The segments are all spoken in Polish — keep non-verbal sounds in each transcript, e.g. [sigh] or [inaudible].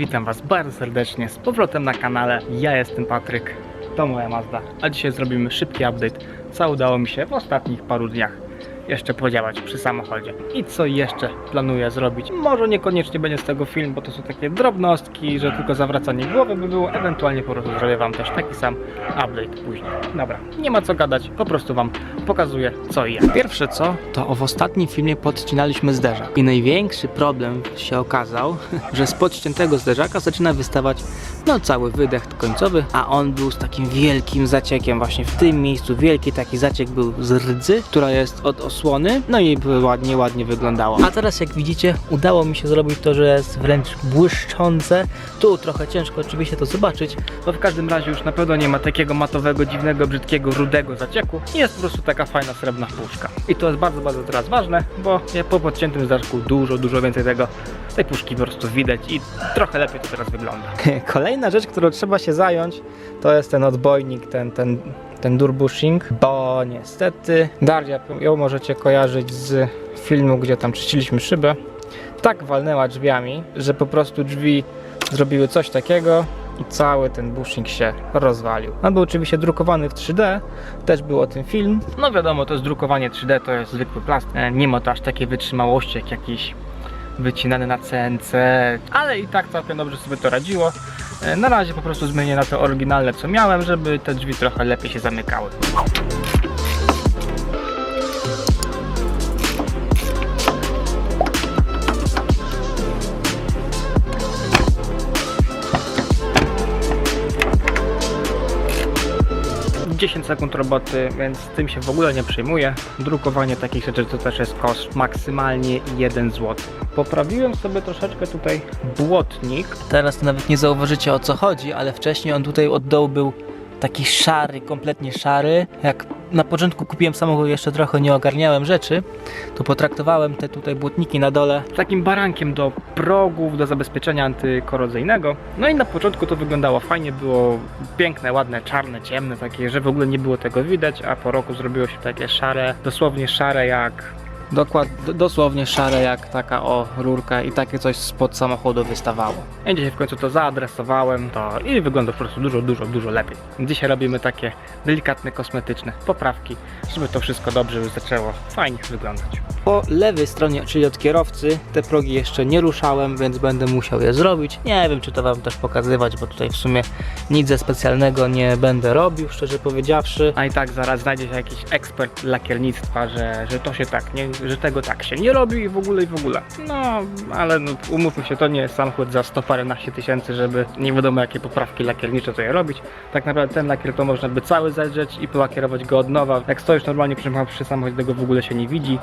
witam Was bardzo serdecznie z powrotem na kanale. Ja jestem Patryk, to moja Mazda, a dzisiaj zrobimy szybki update, co udało mi się w ostatnich paru dniach jeszcze podziałać przy samochodzie. I co jeszcze planuję zrobić? Może niekoniecznie będzie z tego film, bo to są takie drobnostki, że tylko zawracanie głowy by było, ewentualnie po prostu zrobię Wam też taki sam update później. Dobra, nie ma co gadać, po prostu Wam pokazuję co i jak. Pierwsze co, to w ostatnim filmie podcinaliśmy zderzak. I największy problem się okazał, [laughs] że z podciętego zderzaka zaczyna wystawać no cały wydech końcowy, a on był z takim wielkim zaciekiem właśnie w tym miejscu. Wielki taki zaciek był z rdzy, która jest od osłony, no i ładnie, ładnie wyglądało. A teraz jak widzicie, udało mi się zrobić to, że jest wręcz błyszczące. Tu trochę ciężko oczywiście to zobaczyć, bo w każdym razie już na pewno nie ma takiego matowego, dziwnego, brzydkiego, rudego zacieku. Jest po prostu taka fajna srebrna puszka. I to jest bardzo, bardzo teraz ważne, bo po podciętym zderzku dużo, dużo więcej tego, tej puszki po prostu widać i trochę lepiej to teraz wygląda. [laughs] Kolejna rzecz, którą trzeba się zająć, to jest ten odbojnik, ten, ten, ten durbushing, bo niestety Daria, ją możecie kojarzyć z filmu, gdzie tam czyściliśmy szybę, tak walnęła drzwiami, że po prostu drzwi zrobiły coś takiego i cały ten bushing się rozwalił. On był oczywiście drukowany w 3D, też był o tym film. No wiadomo, to jest drukowanie 3D, to jest zwykły plastik. E, Nie ma to aż takiej wytrzymałości jak jakiś wycinany na CNC, ale i tak całkiem dobrze sobie to radziło. E, Na razie po prostu zmienię na to oryginalne co miałem, żeby te drzwi trochę lepiej się zamykały. 10 sekund roboty, więc tym się w ogóle nie przejmuję. Drukowanie takich rzeczy to też jest koszt maksymalnie 1 zł. Poprawiłem sobie troszeczkę tutaj błotnik. Teraz nawet nie zauważycie o co chodzi, ale wcześniej on tutaj od dołu był taki szary, kompletnie szary. Jak na początku kupiłem samochód, jeszcze trochę nie ogarniałem rzeczy, to potraktowałem te tutaj błotniki na dole takim barankiem do progów, do zabezpieczenia antykorozyjnego. No i na początku to wyglądało fajnie, było piękne, ładne, czarne, ciemne, takie, że w ogóle nie było tego widać, a po roku zrobiło się takie szare, dosłownie szare jak Dokład, dosłownie szare jak taka o rurka i takie coś spod samochodu wystawało. Ja dzisiaj w końcu to zaadresowałem to i wygląda po prostu dużo, dużo, dużo lepiej. Dzisiaj robimy takie delikatne, kosmetyczne poprawki, żeby to wszystko dobrze zaczęło fajnie wyglądać. Po lewej stronie, czyli od kierowcy, te progi jeszcze nie ruszałem, więc będę musiał je zrobić. Nie wiem, czy to Wam też pokazywać, bo tutaj w sumie nic ze specjalnego nie będę robił, szczerze powiedziawszy. A i tak zaraz znajdzie się jakiś ekspert lakiernictwa, że, że to się tak, nie, że tego tak się nie robi i w ogóle i w ogóle. No, ale no, umówmy się, to nie jest samochód za 100 paręnaście tysięcy, żeby nie wiadomo jakie poprawki lakiernicze tutaj robić. Tak naprawdę ten lakier to można by cały zedrzeć i polakierować go od nowa. Jak stoisz normalnie przy, przy samochodzie, tego w ogóle się nie widzi.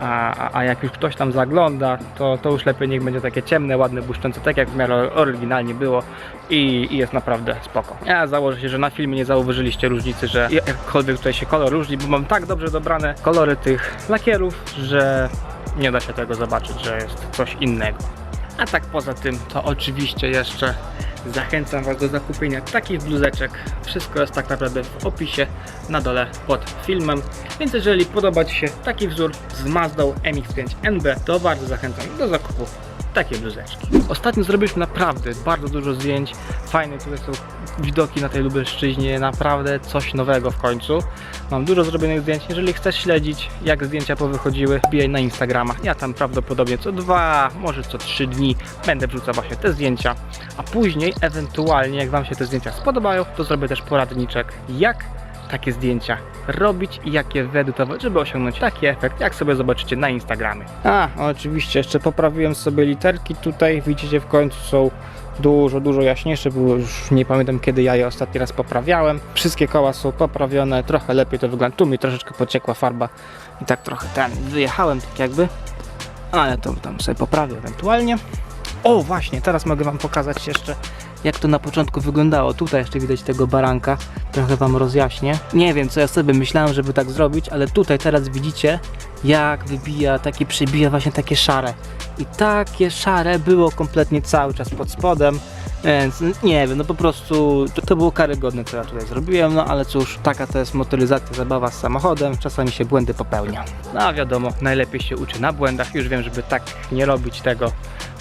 A, a, a jak już ktoś tam zagląda, to, to już lepiej niech będzie takie ciemne, ładne, błyszczące, tak jak w miarę oryginalnie było i, i jest naprawdę spoko. Ja założę się, że na filmie nie zauważyliście różnicy, że jakkolwiek tutaj się kolor różni, bo mam tak dobrze dobrane kolory tych lakierów, że nie da się tego zobaczyć, że jest coś innego. A tak poza tym, to oczywiście jeszcze zachęcam Was do zakupienia takich bluzeczek. Wszystko jest tak naprawdę w opisie na dole pod filmem. Więc jeżeli podoba Ci się taki wzór z Mazdą MX-5 NB, to bardzo zachęcam do zakupu takie bluzeczki. Ostatnio zrobiliśmy naprawdę bardzo dużo zdjęć. Fajne tutaj są widoki na tej Lubelszczyźnie, naprawdę coś nowego w końcu. Mam dużo zrobionych zdjęć. Jeżeli chcesz śledzić, jak zdjęcia powychodziły, wbijaj na Instagrama. Ja tam prawdopodobnie co dwa, może co trzy dni będę wrzucał właśnie te zdjęcia. A później, ewentualnie, jak Wam się te zdjęcia spodobają, to zrobię też poradniczek, jak takie zdjęcia robić i jak je wyedytować, żeby osiągnąć taki efekt, jak sobie zobaczycie na Instagramie. A, oczywiście, jeszcze poprawiłem sobie literki tutaj, widzicie w końcu są dużo, dużo jaśniejsze, bo już nie pamiętam kiedy ja je ostatni raz poprawiałem. Wszystkie koła są poprawione, trochę lepiej to wygląda. Tu mi troszeczkę pociekła farba i tak trochę ten wyjechałem tak jakby, ale to tam sobie poprawię ewentualnie. O właśnie, teraz mogę Wam pokazać jeszcze jak to na początku wyglądało. Tutaj jeszcze widać tego baranka, trochę Wam rozjaśnię. Nie wiem co ja sobie myślałem, żeby tak zrobić, ale tutaj teraz widzicie jak wybija, takie przebija właśnie takie szare. I takie szare było kompletnie cały czas pod spodem. Więc nie wiem, no po prostu to, to było karygodne, co ja tutaj zrobiłem, no ale cóż, taka to jest motoryzacja, zabawa z samochodem, czasami się błędy popełnia. No a wiadomo, najlepiej się uczy na błędach, już wiem, żeby tak nie robić tego,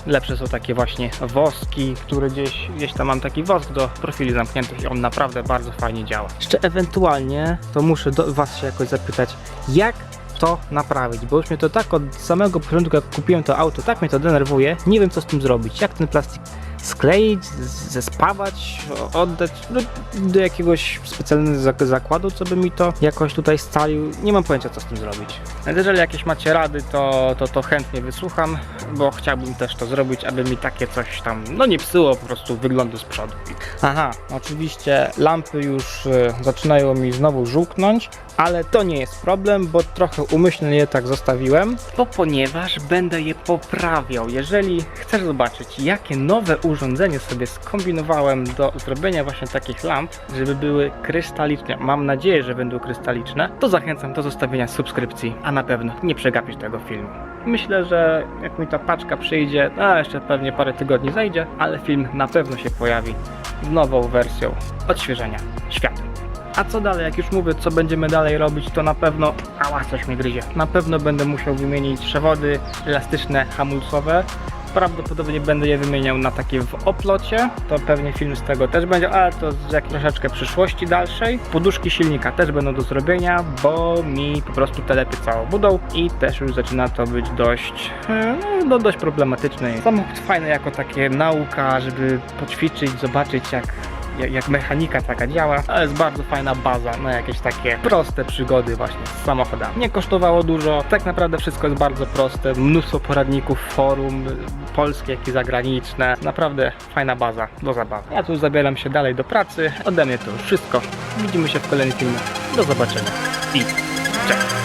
lepsze są takie właśnie woski, które gdzieś, gdzieś tam mam taki wosk do profili zamkniętych i on naprawdę bardzo fajnie działa. Jeszcze ewentualnie to muszę do Was się jakoś zapytać, jak to naprawić, bo już mnie to tak od samego początku, jak kupiłem to auto, tak mnie to denerwuje, nie wiem co z tym zrobić, jak ten plastik skleić, zespawać, oddać no, do jakiegoś specjalnego zak- zakładu, co by mi to jakoś tutaj scalił. Nie mam pojęcia, co z tym zrobić. Jeżeli jakieś macie rady, to, to, to chętnie wysłucham, bo chciałbym też to zrobić, aby mi takie coś tam, no nie psuło po prostu wyglądu z przodu. Aha, oczywiście lampy już e, zaczynają mi znowu żółknąć, ale to nie jest problem, bo trochę umyślnie je tak zostawiłem, bo ponieważ będę je poprawiał. Jeżeli chcesz zobaczyć, jakie nowe urządzenie sobie skombinowałem do zrobienia właśnie takich lamp, żeby były krystaliczne, mam nadzieję, że będą krystaliczne, to zachęcam do zostawienia subskrypcji, a na pewno nie przegapisz tego filmu. Myślę, że jak mi ta paczka przyjdzie, a jeszcze pewnie parę tygodni zajdzie, ale film na pewno się pojawi z nową wersją odświeżenia świata. A co dalej? Jak już mówię, co będziemy dalej robić, to na pewno. Ała, coś mnie gryzie. Na pewno będę musiał wymienić przewody elastyczne, hamulcowe. Prawdopodobnie będę je wymieniał na takie w oplocie. To pewnie film z tego też będzie, ale to z jak troszeczkę przyszłości dalszej. Poduszki silnika też będą do zrobienia, bo mi po prostu telepy całą budą i też już zaczyna to być dość, e, no, dość problematyczne. Samochód fajny jako takie nauka, żeby poćwiczyć, zobaczyć jak jak, mechanika taka działa, ale jest bardzo fajna baza na jakieś takie proste przygody właśnie z samochodami. Nie kosztowało dużo, tak naprawdę wszystko jest bardzo proste, mnóstwo poradników, forum, polskie, jak i zagraniczne, naprawdę fajna baza do zabawy. Ja tu zabieram się dalej do pracy, ode mnie to już wszystko, widzimy się w kolejnym filmie, do zobaczenia i cześć!